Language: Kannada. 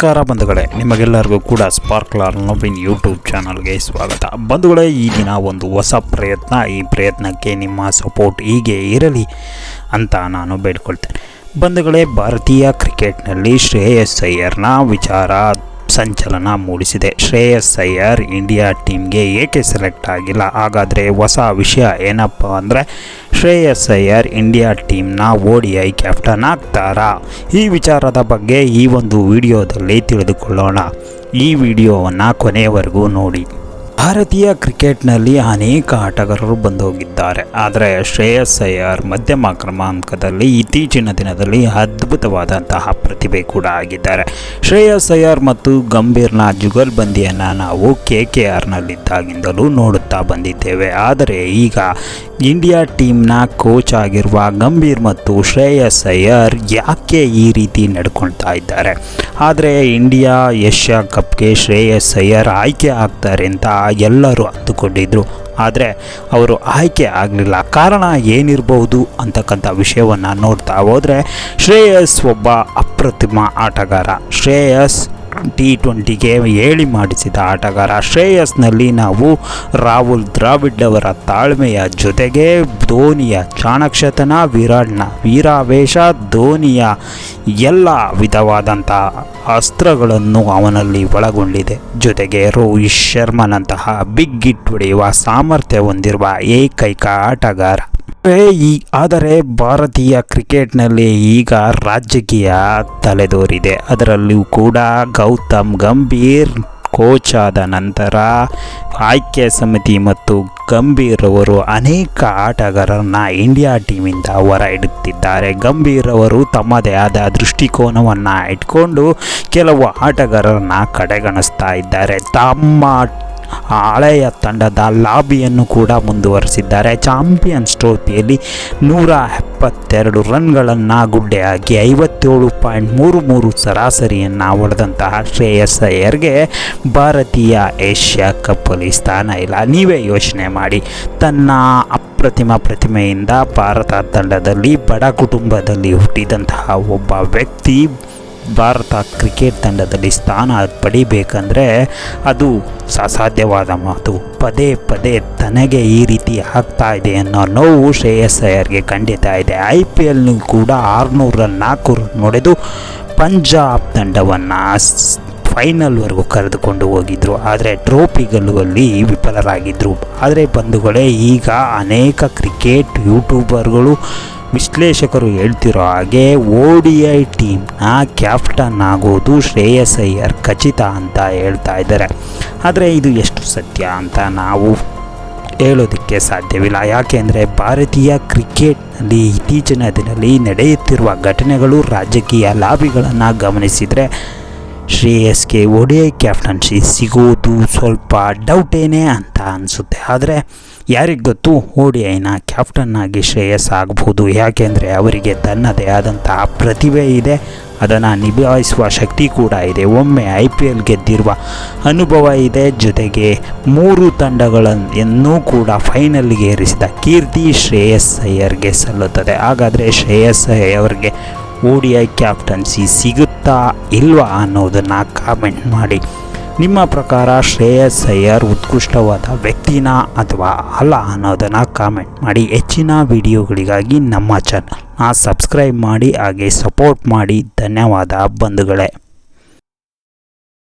ನಮಸ್ಕಾರ ಬಂಧುಗಳೇ, ನಿಮಗೆಲ್ಲರಿಗೂ ಕೂಡ ಸ್ಪಾರ್ಕ್ಲಾರ್ ನವೀನ್ ಯೂಟ್ಯೂಬ್ ಚಾನಲ್ಗೆ ಸ್ವಾಗತ. ಬಂಧುಗಳೇ, ಈ ದಿನ ಒಂದು ಹೊಸ ಪ್ರಯತ್ನ, ಈ ಪ್ರಯತ್ನಕ್ಕೆ ನಿಮ್ಮ ಸಪೋರ್ಟ್ ಹೀಗೆ ಇರಲಿ ಅಂತ ನಾನು ಬೇಡ್ಕೊಳ್ತೇನೆ. ಬಂಧುಗಳೇ, ಭಾರತೀಯ ಕ್ರಿಕೆಟ್ನಲ್ಲಿ ಶ್ರೇಯಸ್ ಅಯ್ಯರ್ನ ವಿಚಾರ ಸಂಚಲನ ಮೂಡಿಸಿದೆ. ಶ್ರೇಯಸ್ ಅಯ್ಯರ್ ಇಂಡಿಯಾ ಟೀಮ್ಗೆ ಏಕೆ ಸೆಲೆಕ್ಟ್ ಆಗಿಲ್ಲ? ಹಾಗಾದರೆ ಹೊಸ ವಿಷಯ ಏನಪ್ಪ ಅಂದರೆ ಶ್ರೇಯಸ್ ಅಯ್ಯರ್ ಇಂಡಿಯಾ ಟೀಮ್ನ ಓ ಡಿ ಐ ಕ್ಯಾಪ್ಟನ್ ಆಗ್ತಾರಾ? ಈ ವಿಚಾರದ ಬಗ್ಗೆ ಈ ಒಂದು ವಿಡಿಯೋದಲ್ಲಿ ತಿಳಿದುಕೊಳ್ಳೋಣ. ಈ ವಿಡಿಯೋವನ್ನು ಕೊನೆಯವರೆಗೂ ನೋಡಿ. ಭಾರತೀಯ ಕ್ರಿಕೆಟ್ನಲ್ಲಿ ಅನೇಕ ಆಟಗಾರರು ಬಂದೋಗಿದ್ದಾರೆ. ಆದರೆ ಶ್ರೇಯಸ್ ಅಯ್ಯರ್ ಮಧ್ಯಮ ಕ್ರಮಾಂಕದಲ್ಲಿ ಇತ್ತೀಚಿನ ದಿನದಲ್ಲಿ ಅದ್ಭುತವಾದಂತಹ ಪ್ರತಿಭೆ ಕೂಡ ಆಗಿದ್ದಾರೆ. ಶ್ರೇಯಸ್ ಅಯ್ಯರ್ ಮತ್ತು ಗಂಭೀರ್ನ ಜುಗಲ್ಬಂದಿಯನ್ನು ನಾವು ಕೆ ಕೆ ಆರ್ನಲ್ಲಿದ್ದಾಗಿಂದಲೂ ನೋಡುತ್ತಾ ಬಂದಿದ್ದೇವೆ. ಆದರೆ ಈಗ ಇಂಡಿಯಾ ಟೀಮ್ನ ಕೋಚ್ ಆಗಿರುವ ಗಂಭೀರ್ ಮತ್ತು ಶ್ರೇಯಸ್ ಅಯ್ಯರ್ ಯಾಕೆ ಈ ರೀತಿ ನಡ್ಕೊಳ್ತಾ ಇದ್ದಾರೆ? ಆದರೆ ಇಂಡಿಯಾ ಏಷ್ಯಾ ಕಪ್ಗೆ ಶ್ರೇಯಸ್ ಅಯ್ಯರ್ ಆಯ್ಕೆ ಆಗ್ತಾರೆ ಅಂತ ಎಲ್ಲರೂ ಅಂದುಕೊಂಡಿದ್ರು ಆದರೆ ಅವರು ಆಯ್ಕೆ ಆಗಲಿಲ್ಲ. ಕಾರಣ ಏನಿರಬಹುದು ಅಂತಕ್ಕಂಥ ವಿಷಯವನ್ನು ನೋಡ್ತಾ ಹೋದರೆ ಶ್ರೇಯಸ್ ಒಬ್ಬ ಅಪ್ರತಿಮ ಆಟಗಾರ. ಶ್ರೇಯಸ್ ಟಿ ಟ್ವೆಂಟಿಗೆ ಹೇಳಿ ಮಾಡಿಸಿದ ಆಟಗಾರ ಶ್ರೇಯಸ್ನಲ್ಲಿ ನಾವು ರಾಹುಲ್ ದ್ರಾವಿಡ್ ಅವರ ತಾಳ್ಮೆಯ ಜೊತೆಗೆ ಧೋನಿಯ ಚಾಣಕ್ಷತನ ವಿರಾಟ್ನ ವೀರಾವೇಶ, ಧೋನಿಯ ಎಲ್ಲ ವಿಧವಾದಂತಹ ಅಸ್ತ್ರಗಳನ್ನು ಅವನಲ್ಲಿ ಒಳಗೊಂಡಿದೆ. ಜೊತೆಗೆ ರೋಹಿತ್ ಶರ್ಮನಂತಹ ಬಿಗ್ ಹಿಟ್ ಹೊಡೆಯುವ ಸಾಮರ್ಥ್ಯ ಹೊಂದಿರುವ ಏಕೈಕ ಆಟಗಾರ ಈ, ಆದರೆ ಭಾರತೀಯ ಕ್ರಿಕೆಟ್ನಲ್ಲಿ ಈಗ ರಾಜಕೀಯ ತಲೆದೋರಿದೆ. ಅದರಲ್ಲೂ ಕೂಡ ಗೌತಮ್ ಗಂಭೀರ್ ಕೋಚ್ ಆದ ನಂತರ ಆಯ್ಕೆ ಸಮಿತಿ ಮತ್ತು ಗಂಭೀರ್ ಅವರು ಅನೇಕ ಆಟಗಾರರನ್ನ ಇಂಡಿಯಾ ಟೀಮಿಂದ ಹೊರ ಇಡುತ್ತಿದ್ದಾರೆ ಗಂಭೀರ್ ಅವರು ತಮ್ಮದೇ ಆದ ದೃಷ್ಟಿಕೋನವನ್ನು ಇಟ್ಕೊಂಡು ಕೆಲವು ಆಟಗಾರರನ್ನ ಕಡೆಗಣಿಸ್ತಾ ಇದ್ದಾರೆ. ತಮ್ಮ ಹಳೆಯ ತಂಡದ ಲಾಬಿಯನ್ನು ಕೂಡ ಮುಂದುವರೆಸಿದ್ದಾರೆ. ಚಾಂಪಿಯನ್ಸ್ ಟ್ರೋಫಿಯಲ್ಲಿ ನೂರ ಎಪ್ಪತ್ತೆರಡು ರನ್ಗಳನ್ನು ಗುಡ್ಡೆ ಹಾಕಿ ಐವತ್ತೇಳು ಪಾಯಿಂಟ್ ಮೂರು ಮೂರು ಸರಾಸರಿಯನ್ನು ಹೊಡೆದಂತಹ ಶ್ರೇಯಸ್ ಅಯ್ಯರ್ಗೆ ಭಾರತೀಯ ಏಷ್ಯಾ ಕಪ್ಪಲ್ಲಿ ಸ್ಥಾನ ಇಲ್ಲ. ನೀವೇ ಯೋಚನೆ ಮಾಡಿ. ತನ್ನ ಅಪ್ರತಿಮ ಪ್ರತಿಮೆಯಿಂದ ಭಾರತ ತಂಡದಲ್ಲಿ ಬಡ ಕುಟುಂಬದಲ್ಲಿ ಹುಟ್ಟಿದಂತಹ ಒಬ್ಬ ವ್ಯಕ್ತಿ ಭಾರತ ಕ್ರಿಕೆಟ್ ತಂಡದಲ್ಲಿ ಸ್ಥಾನ ಪಡಿಬೇಕಂದ್ರೆ ಅದು ಅಸಾಧ್ಯವಾದ ಮಾತು. ಪದೇ ಪದೇ ತನಗೆ ಈ ರೀತಿ ಆಗ್ತಾ ಇದೆ ಅನ್ನೋ ನೋವು ಶ್ರೇಯಸ್ ಅಯ್ಯರ್ಗೆ ಖಂಡಿತ ಇದೆ. ಐ ಪಿ ಎಲ್ನೂ ಕೂಡ ಆರುನೂರ ನಾಲ್ಕು ರನ್ ಹೊಡೆದು ಪಂಜಾಬ್ ತಂಡವನ್ನು ಫೈನಲ್ವರೆಗೂ ಕರೆದುಕೊಂಡು ಹೋಗಿದ್ದರು ಆದರೆ ಟ್ರೋಫಿ ಗೆಲ್ಲುವಲ್ಲಿ ವಿಫಲರಾಗಿದ್ದರು ಆದರೆ ಬಂಧುಗಳೇ, ಈಗ ಅನೇಕ ಕ್ರಿಕೆಟ್ ಯೂಟ್ಯೂಬರ್ಗಳು ವಿಶ್ಲೇಷಕರು ಹೇಳ್ತಿರೋ ಹಾಗೆ ಓ ಡಿ ಐ ಟೀಮ್ನ ಕ್ಯಾಪ್ಟನ್ ಆಗೋದು ಶ್ರೇಯಸ್ ಅಯ್ಯರ್ ಖಚಿತ ಅಂತ ಹೇಳ್ತಾ ಇದ್ದಾರೆ. ಆದರೆ ಇದು ಎಷ್ಟು ಸತ್ಯ ಅಂತ ನಾವು ಹೇಳೋದಕ್ಕೆ ಸಾಧ್ಯವಿಲ್ಲ. ಯಾಕೆಂದರೆ ಭಾರತೀಯ ಕ್ರಿಕೆಟ್ನಲ್ಲಿ ಇತ್ತೀಚಿನ ದಿನದಲ್ಲಿ ನಡೆಯುತ್ತಿರುವ ಘಟನೆಗಳು ರಾಜಕೀಯ ಲಾಬಿಗಳನ್ನು ಗಮನಿಸಿದರೆ ಶ್ರೇಯಸ್ಗೆ ಒಡಿ ಕ್ಯಾಪ್ಟನ್ಸಿ ಸಿಗೋದು ಸ್ವಲ್ಪ ಡೌಟೇನೇ ಅಂತ ಅನಿಸುತ್ತೆ. ಆದರೆ ಯಾರಿಗೆ ಗೊತ್ತು? ಓಡಿಐನ ಕ್ಯಾಪ್ಟನ್ ಆಗಿ ಶ್ರೇಯಸ್ ಆಗ್ಬೋದು. ಯಾಕೆಂದರೆ ಅವರಿಗೆ ತನ್ನದೇ ಆದಂತಹ ಪ್ರತಿಭೆ ಇದೆ. ಅದನ್ನು ನಿಭಾಯಿಸುವ ಶಕ್ತಿ ಕೂಡ ಇದೆ. ಒಮ್ಮೆ ಐ ಪಿ ಎಲ್ ಗೆದ್ದಿರುವ ಅನುಭವ ಇದೆ. ಜೊತೆಗೆ ಮೂರು ತಂಡಗಳನ್ನು ಕೂಡ ಫೈನಲ್ಗೆ ಏರಿಸಿದ ಕೀರ್ತಿ ಶ್ರೇಯಸ್ ಅಯ್ಯರ್ಗೆ ಸಲ್ಲುತ್ತದೆ. ಹಾಗಾದರೆ ಶ್ರೇಯಸ್ ಅಯ್ಯರ್ಗೆ ಓ ಐ ಕ್ಯಾಪ್ಟನ್ಸಿ ಸಿಗುತ್ತಾ ಇಲ್ವಾ ಅನ್ನೋದನ್ನು ಕಾಮೆಂಟ್ ಮಾಡಿ. ನಿಮ್ಮ ಪ್ರಕಾರ ಶ್ರೇಯಸ್ ಅಯ್ಯರ್ ಉತ್ಕೃಷ್ಟವಾದ ವ್ಯಕ್ತಿನ ಅಥವಾ ಅಲ್ಲ ಅನ್ನೋದನ್ನು ಕಾಮೆಂಟ್ ಮಾಡಿ. ಹೆಚ್ಚಿನ ವಿಡಿಯೋಗಳಿಗಾಗಿ ನಮ್ಮ ಚಾನಲ್ನ ಸಬ್ಸ್ಕ್ರೈಬ್ ಮಾಡಿ, ಹಾಗೆ ಸಪೋರ್ಟ್ ಮಾಡಿ. ಧನ್ಯವಾದ ಬಂಧುಗಳೇ.